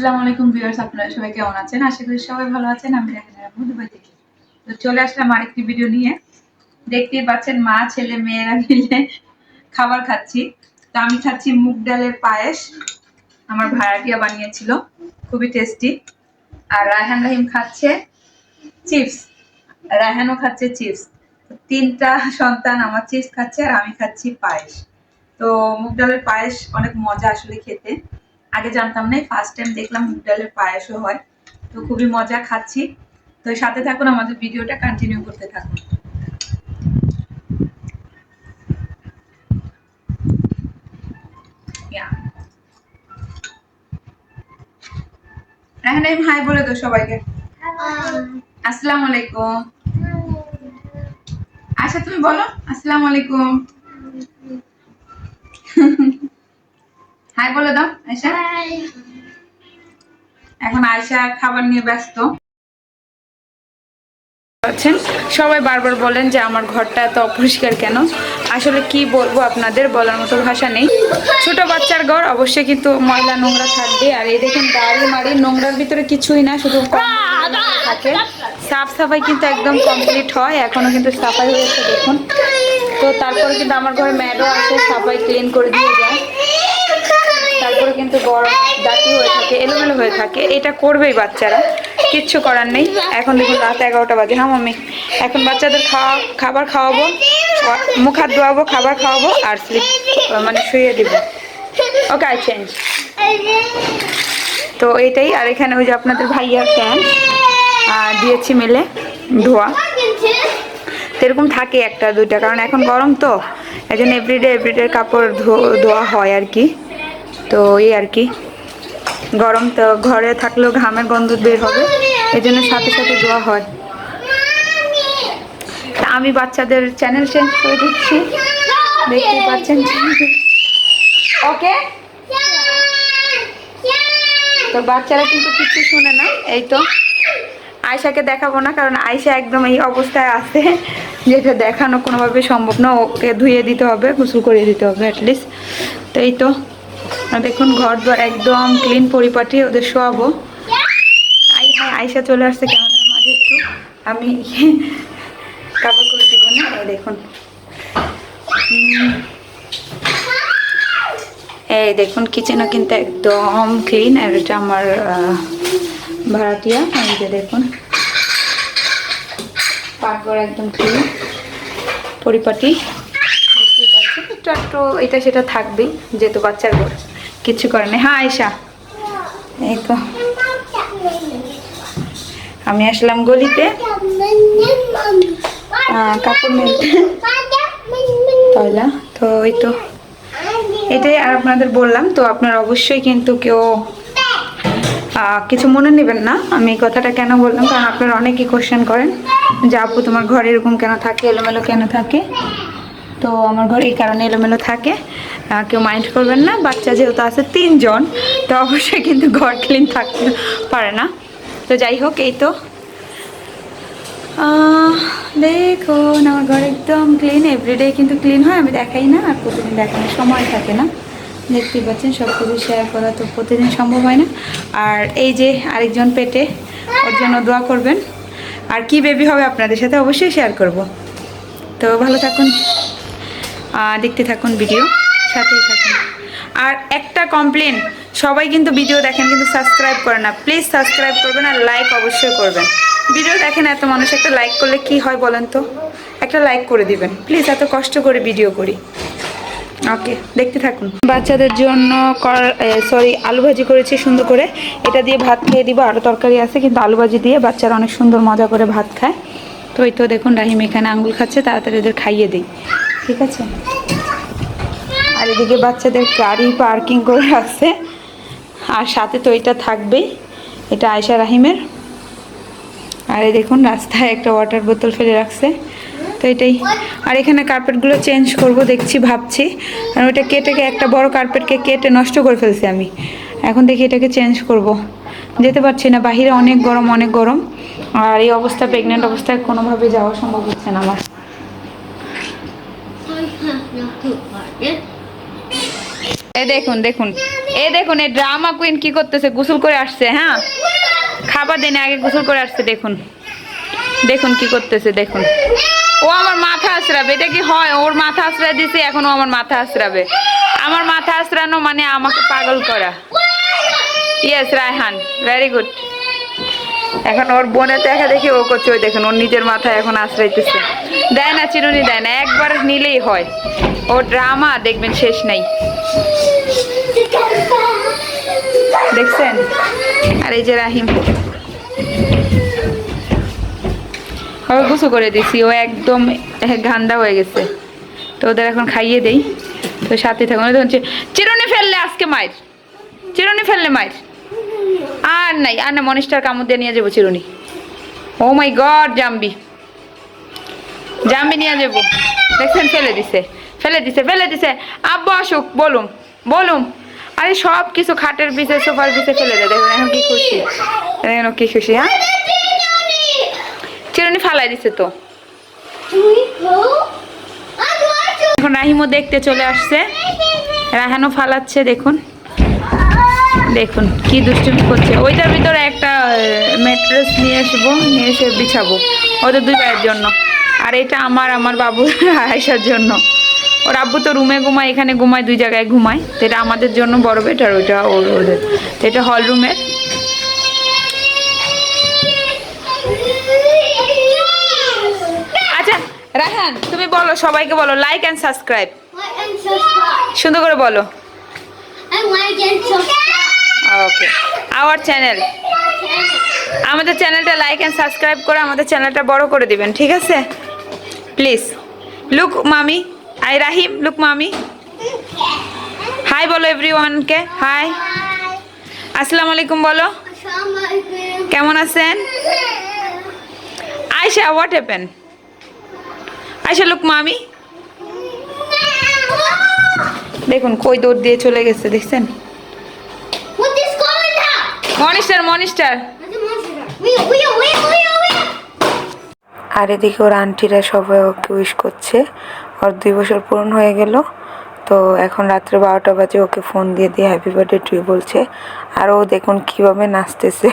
আসসালামু আলাইকুম ভিউয়ার্স, আপনারা সবাই কেমন আছেন? আশা করি সবাই ভালো আছেন, আমি দুবাই থেকে। তো চলে আসলাম আরেকটি ভিডিও নিয়ে। দেখতেই পাচ্ছেন মা, ছেলে, মেয়েরা মিলে খাবার খাচ্ছি। তো আমি খাচ্ছি মুগ ডালের পায়েস, আমার ভাড়াটিয়া বানিয়েছিল, খুবই টেস্টি আর রায়হান রাহিম খাচ্ছে চিপস রায়হানও খাচ্ছে চিপস তিনটা সন্তান আমার চিপস খাচ্ছে আর আমি খাচ্ছি পায়েস। তো মুগ ডালের পায়েস অনেক মজা আসলে খেতে। আগে জানতাম না ফার্স্ট টাইম দেখলাম মুগ ডালের পায়েসও হয়। তো খুবই মজা খাচ্ছি। তো সাথে থাকুন আমাদের ভিডিওটা কন্টিনিউ করতে থাকুন। Yeah. রাহান হাই বলে তো সবাইকে। আসসালামু আলাইকুম। আচ্ছা তুমি বলো আসসালামু আলাইকুম। হাই বলে দাও আয়সা এখন আয়সা খাবার নিয়ে ব্যস্ত। সবাই বারবার বলেন যে আমার ঘরটা এত অপরিষ্কার কেন? আসলে কি বলব আপনাদের? বলার মতো ভাষা নেই। ছোট বাচ্চার ঘর অবশ্যই কিন্তু ময়লা নোংরা থাকবে। আর এই দেখেন গাড়ি মাড়ি নোংরার ভিতরে কিছুই না শুধু থাকে। সাফ সাফাই কিন্তু একদম কমপ্লিট হয়। এখনও কিন্তু সাফাই হয়েছে দেখুন। তো তারপরে কিন্তু আমার ঘরে ম্যাডও আছে সাফাই ক্লিন করে দিয়ে যায়। তারপরে কিন্তু গরম দাঁতি হয়ে থাকে, এলোমেলো হয়ে থাকে। এটা করবেই বাচ্চারা। কিচ্ছু করার নেই। এখন দেখুন রাত এগারোটা বাজে। হ্যাঁ মাম্মি, এখন বাচ্চাদের খাওয়া, খাবার খাওয়াবো, মুখ হাত ধোয়াবো, খাবার খাওয়াবো আর স্লিপ মানে শুয়ে দিব। ওকে আই চেঞ্জ তো এটাই আর এখানে ওই যে আপনাদের ভাইয়ার প্যান্ট দিয়েছি মিলে ধোয়া। এরকম থাকে একটা, দুইটা। কারণ এখন গরম তো এই জন্য এভরিডে এভরিডে কাপড় ধোয়া হয় আর কি। তো এই আর কি। গরম তো ঘরে থাকলেও ঘামের গন্ধ বের হবে এই জন্য সাথে সাথে ধোয়া হয়। আমি বাচ্চাদের চ্যানেল চেঞ্জ করে দিচ্ছি। দেখতেই পাচ্ছেন ওকে? তো বাচ্চারা কিন্তু কিছু শুনে না, এই তো। আয়সাকে দেখাবো না, কারণ আয়সা একদম এই অবস্থায় আছে, যেটা দেখানো কোনোভাবে সম্ভব না। ওকে ধুয়ে দিতে হবে, গোসল করিয়ে দিতে হবে অ্যাটলিস্ট তো এই তো। দেখুন, ঘর দর একদম ক্লিন পরিপাটি ওদের শোয়াবো। হ্যাঁ আয়সা চলে আসছে ক্যামেরার মাঝে একটু। আমি কাপড় করে দিব না দেখুন। এই দেখুন কিচেনও কিন্তু একদম ক্লিন আর এটা আমার ভাড়াটিয়া যে দেখুন। পাকঘর একদম ক্লিন পরিপাটি। একটু এটা সেটা থাকবেই, যেহেতু বাচ্চার ঘর কিচ্ছু করে না হ্যাঁ আয়সা এই তো। আমি আসলাম গলিতে। তয়লা, তো এই তো। এটাই আর আপনাদের বললাম, তো আপনারা অবশ্যই কিন্তু কেউ কিছু মনে নেবেন না। আমি এই কথাটা কেন বললাম? কারণ আপনারা অনেকেই কোশ্চেন করেন যে, আপু, তোমার ঘরে এরকম কেন থাকে? এলোমেলো কেন থাকে? তো আমার ঘর এই কারণে এলোমেলো থাকে। কেউ মাইন্ড করবেন না, বাচ্চা যেহেতু আছে তিনজন, তো অবশ্যই কিন্তু ঘর ক্লিন থাকতে পারে না। তো যাই হোক, এই তো। দেখুন, আমার ঘর একদম ক্লিন এভরিডে কিন্তু ক্লিন হয়, আমি দেখাই না, আর প্রতিদিন দেখানোর সময় থাকে না। দেখতেই পাচ্ছেন সব কিছু শেয়ার করা তো প্রতিদিন সম্ভব হয় না। আর এই যে আরেকজন পেটে, ওর জন্য দোয়া করবেন। আর কি বেবি হবে আপনাদের সাথে অবশ্যই শেয়ার করব। তো ভালো থাকুন। দেখতে থাকুন ভিডিও সাথেই থাকুন। আর একটা কমপ্লেন সবাই কিন্তু ভিডিও দেখেন, কিন্তু সাবস্ক্রাইব করে না। প্লিজ সাবস্ক্রাইব করবেন আর লাইক অবশ্যই করবেন। ভিডিও দেখেন এত মানুষ, একটা লাইক করলে কি হয় বলেন তো? একটা লাইক করে দিবেন। প্লিজ এত কষ্ট করে ভিডিও করি। ওকে দেখতে থাকুন। বাচ্চাদের জন্য সরি আলু ভাজি করেছি সুন্দর করে। এটা দিয়ে ভাত খেয়ে দিব আরও তরকারি আছে, কিন্তু আলু ভাজি দিয়ে বাচ্চারা অনেক সুন্দর মজা করে ভাত খায়। তো এই তো দেখুন, রাহিম এখানে আঙ্গুল খাচ্ছে, তাড়াতাড়ি এদের খাইয়ে দিই। ঠিক আছে? আর এদিকে বাচ্চাদের গাড়ি পার্কিং করে রাখছে। আর সাথে তো এটা থাকবেই, এটা আয়সা রাহিমের। আর এই দেখুন, রাস্তায় একটা ওয়াটার বোতল ফেলে রাখছে। তো এটাই। আর এখানে কার্পেটগুলো চেঞ্জ করব, দেখছি, ভাবছি। আর ওইটা কেটে একটা বড় কার্পেটকে কেটে নষ্ট করে ফেলছি আমি। এখন দেখি এটাকে চেঞ্জ করব। যেতে পারছি না, বাহিরে অনেক গরম অনেক গরম। আর এই অবস্থা প্রেগনেন্ট অবস্থায় কোনোভাবে যাওয়া সম্ভব হচ্ছে না আমার। এই দেখুন দেখুন। এই দেখুন, এই ড্রামা কুইন কি করতেছে, গোসল করে আসছে হ্যাঁ? খাবার দিনে আগে গোসল করে আসছে, দেখুন। দেখুন কি করতেছে, দেখুন। ও আমার মাথা আশ্রাবে এটা কি হয়? ওর মাথা আশ্রয় দিছে, এখন ও আমার মাথা আশ্রাবে আমার মাথা আশ্রানো মানে আমাকে পাগল করা। ইয়েস রায়হান ভেরি গুড এখন ওর বোনের দেখা দেখি ও করছে, ওই দেখুন, ওর নিজের মাথায় এখন আশ্রাইতেছে দেয় না, চিরুনি দেয় না, একবার নিলেই হয়। ও ড্রামা দেখবেন, শেষ নাই। দেখছেন? আর এই যে রাহিম। ওকে গুছু করে দিছি ও একদম গান্দা হয়ে গেছে। তো ওদের এখন খাইয়ে দেই, তো সাথে থাকুন। চি- চিরুনি ফেললে আজকে মায়ের, চিরুনি ফেললে মায়ের। আর নাই, আর না, মনিষ্টার কামড় দিয়ে নিয়ে যাব চিরুনি। ও মাই গড জাম্বি। জাম্বি নিয়ে যাব। দেখছেন, ফেলে দিছে ফেলে দিছে ফেলে দিছে। আব্বু আসুক, বলুম বলুম। আরে সব কিছু খাটের পিছে, সোফার পিছে ফেলে দেয়। দেখুন, এখন কি খুশি। এখন কি খুশি হ্যাঁ? চিরুনি ফালাই দিছে তো। এখন রাহিমও দেখতে চলে আসছে। রাহানও ফালাচ্ছে, দেখুন। দেখুন, কি দুষ্টুমি করছে। ওইটার ভিতরে একটা ম্যাট্রেস নিয়ে আসব, নিয়ে এসে বিছাবো। ওদের দুই ভাইয়ের জন্য। আর এটা আমার আমার বাবু আয়েশার জন্য। ওর আব্বু তো রুমে ঘুমায়, এখানে ঘুমায়, দুই জায়গায় ঘুমায়। তো এটা আমাদের জন্য বড় আর ওইটা ওর, ওদের। এটা হল রুমের আচ্ছা রাহান তুমি বলো, সবাইকে বলো লাইক অ্যান্ড সাবস্ক্রাইব. সুন্দর করে বলো. ওকে আওয়ার চ্যানেল আমাদের চ্যানেলটা লাইক অ্যান্ড সাবস্ক্রাইব করে আমাদের চ্যানেলটা বড় করে দিবেন, ঠিক আছে? Please. Look mommy I Rahim look mommy. Hi বলো এভরিওয়ানকে হাই। আসসালামু আলাইকুম বলো। কেমন আছেন? Ayesha what happen Ayesha look mommy. দেখুন কই দৌড় দিয়ে চলে গেছে দেখছেন? মনিস্টার মনিস্টার আর এদিকে ওর আন্টিরা সবাই ওকে উইশ করছে। ওর দুই বছর পূরণ হয়ে গেল। তো এখন রাত্রে বারোটা বাজে ওকে ফোন দিয়ে দিয়ে হ্যাপি বার্থডে টু বলছে। আর ও দেখুন কীভাবে নাচতেছে।